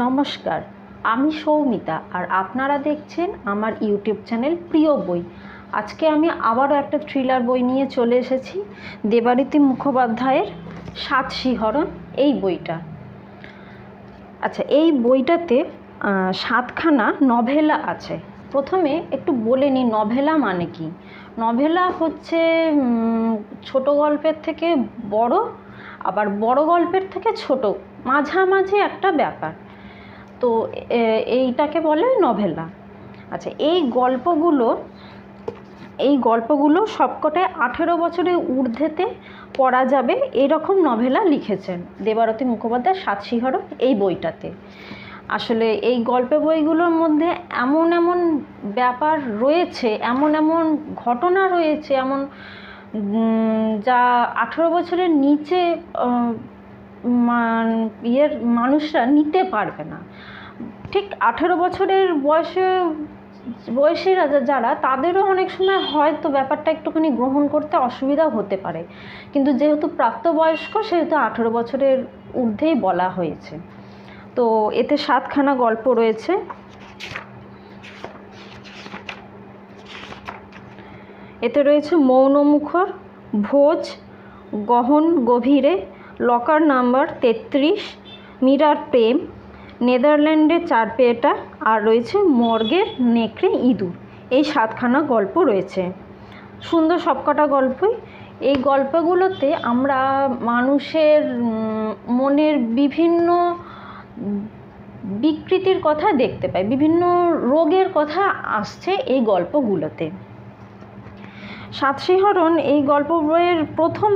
নমস্কার, আমি সৌমিতা আর আপনারা দেখছেন আমার ইউটিউব চ্যানেল প্রিয় বই। আজকে আমি আবারও একটা থ্রিলার বই নিয়ে চলে এসেছি দেবারীতি মুখোপাধ্যায়ের সাত শিহরণ, এই বইটা। আচ্ছা এই বইটাতে সাতখানা নভেলা আছে। প্রথমে একটু বলে নিই, নভেলা মানে কি? নভেলা হচ্ছে ছোট গল্পের থেকে বড়, আবার বড় গল্পের থেকে ছোট, মাঝামাঝি একটা ব্যাপার। তো এইটাকে বলে নভেলা। আচ্ছা এই গল্পগুলো এই গল্পগুলো সবকটায় আঠেরো বছরের ঊর্ধ্বেতে পড়া যাবে, এরকম নভেলা লিখেছেন দেবারতী মুখোপাধ্যায় সাতশিহরণ এই বইটাতে। আসলে এই গল্পের বইগুলোর মধ্যে এমন এমন ব্যাপার রয়েছে, এমন এমন ঘটনা রয়েছে, এমন যা আঠেরো বছরের নিচে ইয়ের মানুষরা নিতে পারবে না। ঠিক আঠেরো বছরের বয়সে বয়সীরা যারা, তাদেরও অনেক সময় হয়তো ব্যাপারটা একটুখানি গ্রহণ করতে অসুবিধা হতে পারে। কিন্তু যেহেতু প্রাপ্তবয়স্ক, সেহেতু আঠেরো বছরের ঊর্ধ্বেই বলা হয়েছে। তো এতে সাতখানা গল্প রয়েছে। এতে রয়েছে মৌনমুখর, ভোজ, গহন গভীরে, লকার নাম্বার তেত্রিশ, মীরার প্রেম নেদারল্যান্ডে চার পেয়েটা আর রয়েছে মর্গের নেকড়ে ইঁদুর। এই সাতখানা গল্প রয়েছে। সুন্দর সবকটা গল্পই। এই গল্পগুলোতে আমরা মানুষের মনের বিভিন্ন বিকৃতির কথা দেখতে পাই, বিভিন্ন রোগের কথা আসছে এই গল্পগুলোতে। সাতশিহরণ এই গল্প বইয়ের প্রথম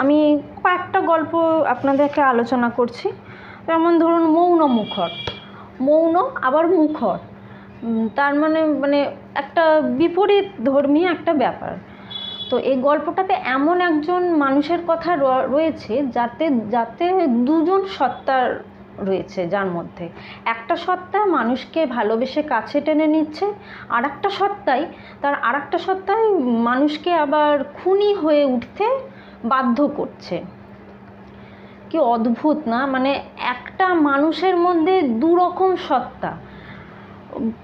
আমি কয়েকটা গল্প আপনাদেরকে আলোচনা করছি। যেমন ধরুন মৌন মুখর। মৌন আবার মুখর। তার মানে মানে একটা বিপরীত ধর্মী একটা ব্যাপার। তো এই গল্পটাতে এমন একজন মানুষের কথা রয়েছে যাতে যাতে দুজন সত্তা রয়েছে যার মধ্যে। একটা সত্তা মানুষকে ভালোবেসে কাছে টেনে নিচ্ছে আর একটা সত্তাই, তার আর একটা সত্তাই মানুষকে আবার খুনি হয়ে উঠতে বাধ্য করছে। কি অদ্ভুত না? মানে একটা মানুষের মধ্যে দু রকম সত্তা,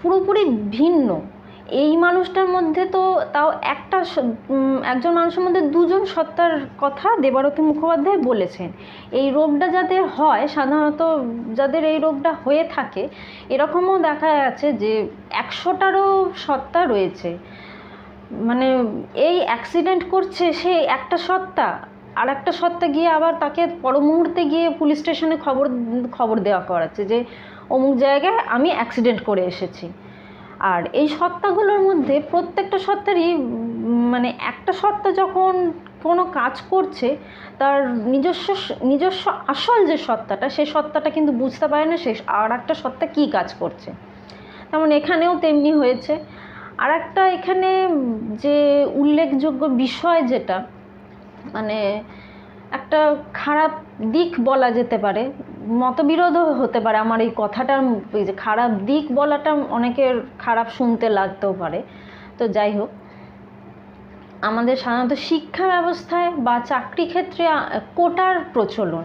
পুরোপুরি ভিন্ন। এই মানুষটার মধ্যে তো তাও একটা একজন মানুষের মধ্যে দুজন সত্তার কথা দেবারতী মুখোপাধ্যায় বলেছেন। এই রোগটা যাদের হয়, সাধারণত যাদের এই রোগটা হয়ে থাকে, এরকমও দেখা যাচ্ছে যে একশোটারও সত্তা রয়েছে। মানে এই অ্যাক্সিডেন্ট করছে সে একটা সত্তা আর একটা সত্তা গিয়ে আবার তাকে পর মুহূর্তে গিয়ে পুলিশ স্টেশনে খবর খবর দেওয়া করাচ্ছে যে অমুক জায়গায় আমি অ্যাক্সিডেন্ট করে এসেছি। আর এই সত্তাগুলোর মধ্যে প্রত্যেকটা সত্তারই মানে একটা সত্তা যখন কোনো কাজ করছে, তার নিজস্ব নিজস্ব আসল যে সত্তাটা সেই সত্তাটা কিন্তু বুঝতে পারে না সে আর একটা সত্তা কী কাজ করছে। তেমন এখানেও তেমনি হয়েছে। আর একটা এখানে যে উল্লেখযোগ্য বিষয় যেটা মানে একটা খারাপ দিক বলা যেতে পারে, মতবিরোধও হতে পারে আমার এই কথাটার যে খারাপ দিক বলাটা অনেকের খারাপ শুনতে লাগতেও পারে। তো যাই হোক, আমাদের সাধারণত শিক্ষা ব্যবস্থায় বা চাকরি ক্ষেত্রে কোটার প্রচলন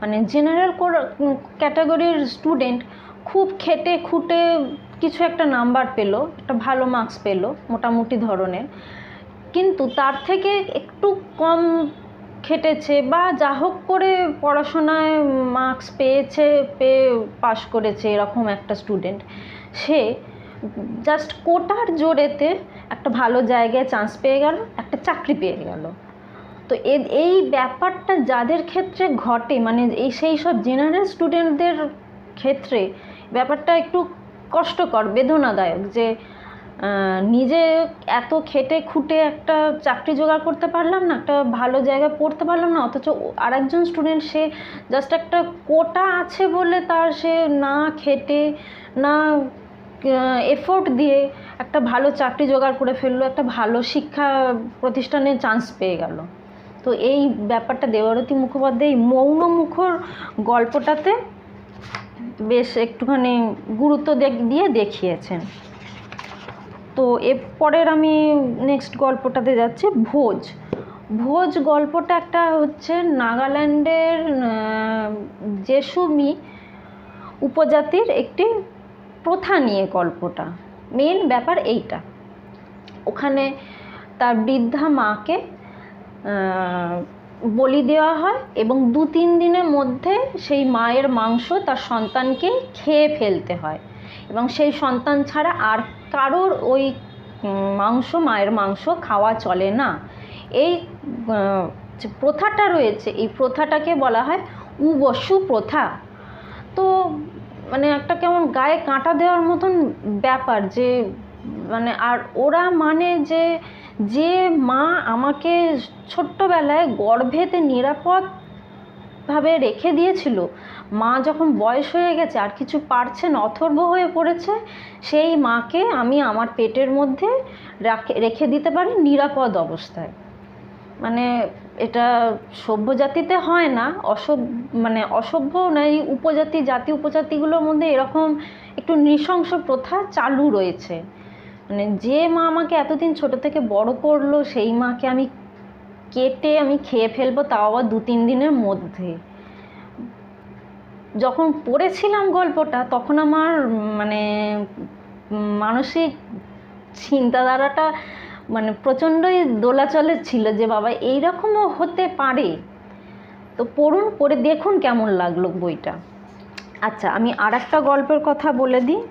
মানে জেনারেল ক্যাটাগরির স্টুডেন্ট খুব খেটে খুঁটে কিছু একটা নাম্বার পেল, একটা ভালো মার্কস পেল, মোটামুটি ধরনের। কিন্তু তার থেকে একটু কম খেটেছে বা যা হোক করে পড়াশোনায় মার্কস পেয়েছে, পেয়ে পাশ করেছে এরকম একটা স্টুডেন্ট সে জাস্ট কোটার জোরেতে একটা ভালো জায়গায় চান্স পেয়ে গেল, একটা চাকরি পেয়ে গেল। তো এই ব্যাপারটা যাদের ক্ষেত্রে ঘটে মানে এই সেই সব জেনারেল স্টুডেন্টদের ক্ষেত্রে ব্যাপারটা একটু কষ্টকর, বেদনাদায়ক যে নিজে এত খেটে খুঁটে একটা চাকরি জোগাড় করতে পারলাম না, একটা ভালো জায়গায় পড়তে পারলাম না, অথচ আরেকজন স্টুডেন্ট সে জাস্ট একটা কোটা আছে বলে তার সে না খেটে, না এফোর্ট দিয়ে একটা ভালো চাকরি জোগাড় করে ফেলল, একটা ভালো শিক্ষা প্রতিষ্ঠানে চান্স পেয়ে গেল। তো এই ব্যাপারটা দেবারতী মুখোপাধ্যায় মৌন মুখর গল্পটাতে বেশ একটুখানি গুরুত্ব দিয়ে দেখিয়েছেন। তো এরপরের আমি নেক্সট গল্পটাতে যাচ্ছি, ভোজ। ভোজ গল্পটা একটা হচ্ছে নাগাল্যান্ডের জেসুমি উপজাতির একটি প্রথা নিয়ে গল্পটা। মেন ব্যাপার এইটা। ওখানে তার বৃদ্ধা মাকে বলি দেওয়া হয় এবং দু তিন দিনের মধ্যে সেই মায়ের মাংস তার সন্তানকে খেয়ে ফেলতে হয়। এবং সেই সন্তান ছাড়া আর কারোর ওই মাংস, মায়ের মাংস খাওয়া চলে না। এই যে প্রথাটা রয়েছে, এই প্রথাটাকে বলা হয় উবসু প্রথা। তো মানে একটা কেমন গায়ে কাঁটা দেওয়ার মতন ব্যাপার যে মানে আর ওরা মানে যে যে মা আমাকে ছোট্টবেলায় গর্ভেতে নিরাপদভাবে রেখে দিয়েছিল। মা যখন বয়স হয়ে গেছে, আর কিছু পারছে না অথর্ব হয়ে পড়েছে, সেই মাকে আমি আমার পেটের মধ্যে রাখে দিতে পারি নিরাপদ অবস্থায়। মানে এটা সভ্য জাতিতে হয় না, অসভ্য মানে অসভ্য না, এই উপজাতি, জাতি উপজাতিগুলোর মধ্যে এরকম একটু নৃশংস প্রথা চালু রয়েছে। মানে যে মা আমাকে এতদিন ছোট থেকে বড় করল, সেই মাকে আমি কেটে আমি খেয়ে ফেলব তাও আবার দু তিন দিনের মধ্যে। যখন পড়েছিলাম গল্পটা, তখন আমার মানে মানসিক চিন্তাধারাটা মানে প্রচণ্ডই দোলাচলে ছিল যে, বাবা, এইরকমও হতে পারে। তো পড়ুন, পড়ে দেখুন কেমন লাগল বইটা। আচ্ছা আমি আর একটা গল্পের কথা বলে দিই।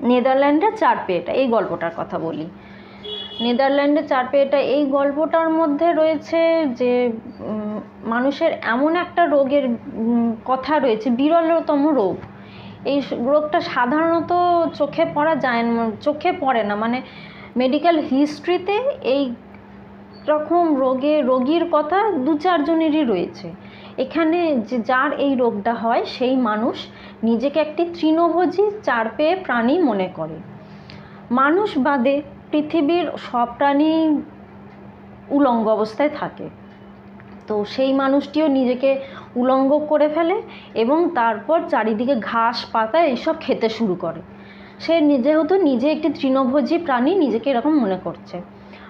নেদারল্যান্ডের পেয়েটা এই গল্পটার কথা বলি। নেদারল্যান্ডের চার পেয়েটা এই গল্পটার মধ্যে রয়েছে যে মানুষের এমন একটা রোগের কথা রয়েছে, বিরলতম রোগ। এই রোগটা সাধারণত চোখে পড়া যায় না চোখে পড়ে না মানে মেডিকেল হিস্ট্রিতে এই রকম রোগে, রোগীর কথা দু চারজনেরই রয়েছে। এখানে যে, যার এই রোগটা হয়, সেই মানুষ নিজেকে একটি তৃণভোজী, চার পেয়ে প্রাণী মনে করে। মানুষ বাদে পৃথিবীর সব প্রাণী উলঙ্গ অবস্থায় থাকে। তো সেই মানুষটিও নিজেকে উলঙ্গ করে ফেলে এবং তারপর চারিদিকে ঘাস, পাতা এইসব খেতে শুরু করে। সে যেহেতু নিজে একটি তৃণভোজী প্রাণী, নিজেকে এরকম মনে করছে।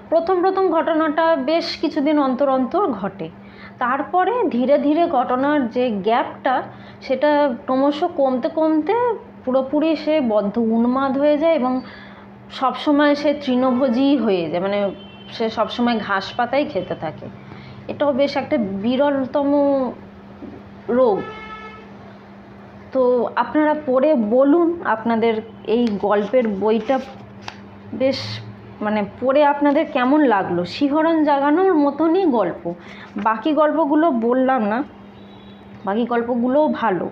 প্রথম প্রথম ঘটনাটা বেশ কিছুদিন অন্তর অন্তর ঘটে। তারপরে ধীরে ধীরে ঘটনার যে গ্যাপটা, সেটা ক্রমশ কমতে কমতে পুরোপুরি সে বদ্ধ উন্মাদ হয়ে যায় এবং সবসময় সে তৃণভোজী হয়ে যায় মানে সে সবসময় ঘাস পাতাই খেতে থাকে। এটাও বেশ একটা বিরলতম রোগ। তো আপনারা পড়ে বলুন আপনাদের এই গল্পের বইটা বেশ মানে পড়ে আপনাদের কেমন লাগল? শিহরণ জাগানোর মতনই গল্প। বাকি গল্পগুলো বললাম না, বাকি গল্পগুলোও ভালো।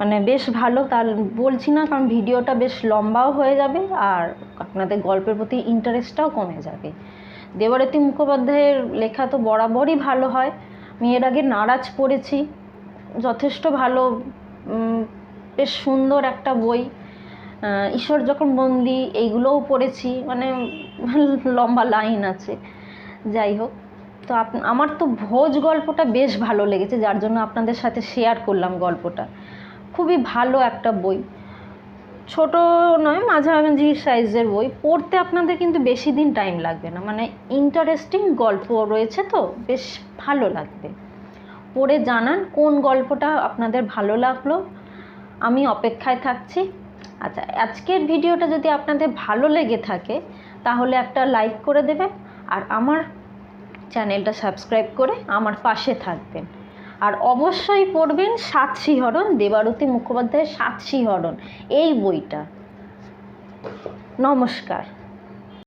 মানে বেশ ভালো, তার বলছি না কারণ ভিডিওটা বেশ লম্বাও হয়ে যাবে আর আপনাদের গল্পের প্রতি ইন্টারেস্টটাও কমে যাবে। দেবরতী মুখোপাধ্যায়ের লেখা তো বরাবরই ভালো হয়, আমি এর আগে নারাজ পড়েছি, যথেষ্ট ভালো বেশ সুন্দর একটা বই ঈশ্বর যখন বন্দি এইগুলোও পড়েছি মানে লম্বা লাইন আছে, যাই হোক। তো আমার তো ভোজ গল্পটা বেশ ভালো লেগেছে, যার জন্য আপনাদের সাথে শেয়ার করলাম গল্পটা। খুবই ভালো একটা বই। ছোট নয়, মাঝামাঝি সাইজের বই। পড়তে আপনাদের কিন্তু বেশি দিন টাইম লাগবে না। মানে ইন্টারেস্টিং গল্প রয়েছে তো, বেশ ভালো লাগবে। পড়ে জানান কোন গল্পটা আপনাদের ভালো লাগল। আমি অপেক্ষায় থাকছি। আচ্ছা আজকের ভিডিওটা যদি আপনাদের ভালো লেগে থাকে, তাহলে একটা লাইক করে দেবেন। আর আমার চ্যানেলটা সাবস্ক্রাইব করে আমার পাশে থাকবেন। আর অবশ্যই পড়বেন সাত শিহরণ দেবারতী মুখোপাধ্যায়ের সাত শিহরণ এই বইটা। নমস্কার।